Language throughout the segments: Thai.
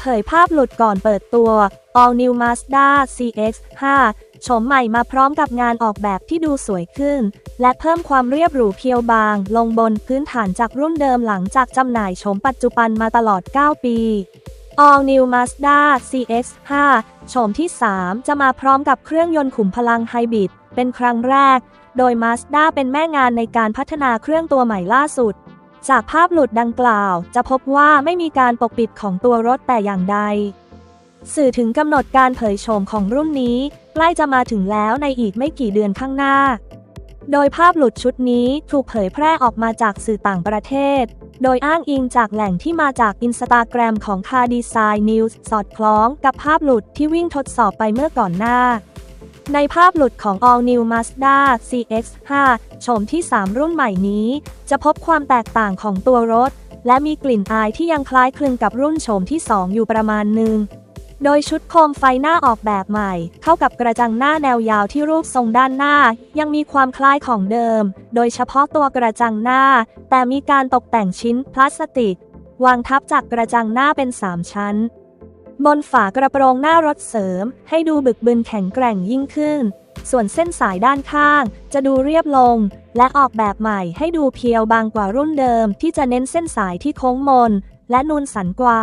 เผยภาพหลุดก่อนเปิดตัว All New Mazda CX-5 โฉมใหม่มาพร้อมกับงานออกแบบที่ดูสวยขึ้น และเพิ่มความเรียบหรูเพียวบาง ลงบนพื้นฐานจากรุ่นเดิมหลังจากจำหน่ายโฉมปัจจุบันมาตลอด 9 ปี All New Mazda CX-5 โฉมที่ 3 จะมาพร้อมกับเครื่องยนต์ขุมพลังไฮบริดเป็นครั้งแรก โดย Mazda เป็นแม่งานในการพัฒนาเครื่องตัวใหม่ล่าสุด จากภาพหลุดดังกล่าว จะพบว่าไม่มีการปกปิดของตัวรถแต่อย่างใด สื่อถึงกำหนดการเผยโฉมของรุ่นนี้ ใกล้จะมาถึงแล้วในอีกไม่กี่เดือนข้างหน้า โดยภาพหลุดชุดนี้ถูกเผยแพร่ออกมาจากสื่อต่างประเทศ โดยอ้างอิงจากแหล่งที่มาจากอินสตาแกรมของ Car Design News สอดคล้องกับภาพหลุดที่วิ่งทดสอบไปเมื่อก่อนหน้า ในภาพหลุดของ All New Mazda CX-5 โฉมที่ 3 รุ่นใหม่นี้ จะพบความแตกต่างของตัวรถ และมีกลิ่นอายที่ยังคล้ายคลึงกับรุ่นโฉมที่ 2 อยู่ประมาณหนึ่ง โดยชุดโคมไฟหน้าออกแบบใหม่ เข้ากับกระจังหน้าแนวยาวที่รูปทรงด้านหน้า ยังมีความคล้ายของเดิม โดยเฉพาะตัวกระจังหน้า แต่มีการตกแต่งชิ้นพลาสติก วางทับจากกระจังหน้าเป็น 3 ชั้น บนฝากระโปรงหน้ารถเสริม ให้ดูบึกบึนแข็งแกร่งยิ่งขึ้น ส่วนเส้นสายด้านข้าง จะดูเรียบลง และออกแบบใหม่ให้ดูเพียวบางกว่ารุ่นเดิม ที่จะเน้นเส้นสายที่โค้งมน และนูนสันกว่า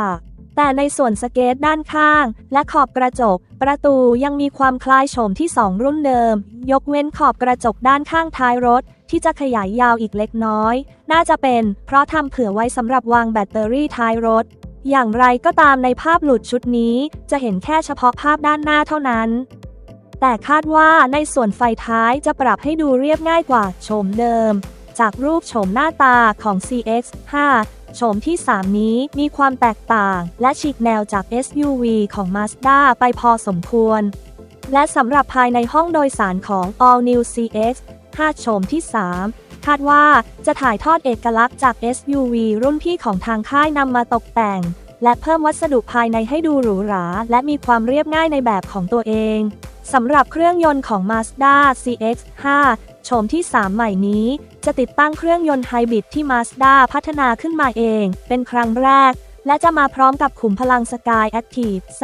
แต่ในส่วนสเกตด้านข้าง และขอบกระจก ประตูยังมีความคล้ายโฉมที่ 2 รุ่นเดิม ยกเว้นขอบกระจกด้านข้างท้ายรถที่จะขยายยาวอีกเล็กน้อย น่าจะเป็น เพราะทำเผื่อไว้สำหรับวางแบตเตอรี่ท้ายรถ อย่างไรก็ตามในภาพหลุดชุดนี้จะเห็นแค่เฉพาะภาพด้านหน้าเท่านั้น แต่คาดว่าในส่วนไฟท้ายจะปรับให้ดูเรียบง่ายกว่าโฉมเดิม จากรูปโฉมหน้าตาของ CX-5 โฉมที่ 3 นี้มีความแตกต่างและฉีกแนวจาก SUV ของ Mazda ไปพอสมควร และสำหรับภายในห้องโดยสารของ All New CX 5 โฉมที่ 3 คาดว่าจะถ่ายทอดเอกลักษณ์จาก SUV รุ่นพี่ของทางค่ายนำมาตกแต่ง และเพิ่มวัสดุภายในให้ดูหรูหรา และมีความเรียบง่ายในแบบของตัวเองสำหรับเครื่องยนต์ของ Mazda CX-5 โฉมที่ 3 ใหม่นี้ จะติดตั้งเครื่องยนต์ไฮบริดที่ Mazda พัฒนาขึ้นมาเอง เป็นครั้งแรก และจะมาพร้อมกับขุมพลัง Sky Active Z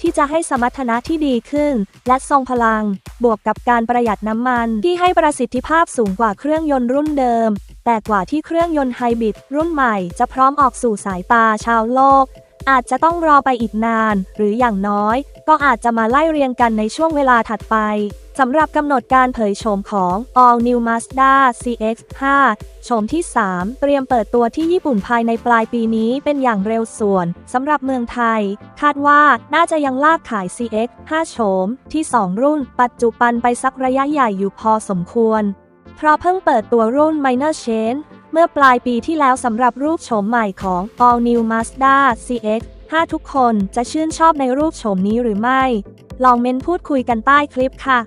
ที่จะให้สมรรถนะที่ดีขึ้น และทรงพลัง บวกกับการประหยัดน้ำมันที่ให้ประสิทธิภาพสูงกว่าเครื่องยนต์รุ่นเดิม แต่กว่าที่เครื่องยนต์ไฮบริดรุ่นใหม่จะพร้อมออกสู่สายตาชาวโลก อาจจะต้องรอไปอีกนาน หรืออย่างน้อย ก็อาจจะมาไล่เรียงกันในช่วงเวลาถัดไปสำหรับกำหนดการเผยโฉมของ All New Mazda CX-5 โฉมที่ 3 เตรียมเปิดตัวที่ญี่ปุ่นภายในปลายปีนี้เป็นอย่างเร็วส่วนสำหรับเมืองไทย คาดว่าน่าจะยังลากขาย CX-5 โฉมที่ 2 รุ่น ปัจจุบันไปสักระยะใหญ่อยู่พอสมควร เพราะเพิ่งเปิดตัวรุ่น Minor Change เมื่อปลายปีที่แล้วสำหรับรูปโฉมใหม่ของ All New Mazda CX 5 ทุกคนจะชื่นชอบในรูปโฉมนี้หรือไม่ ลองเม้นพูดคุยกันใต้คลิปค่ะ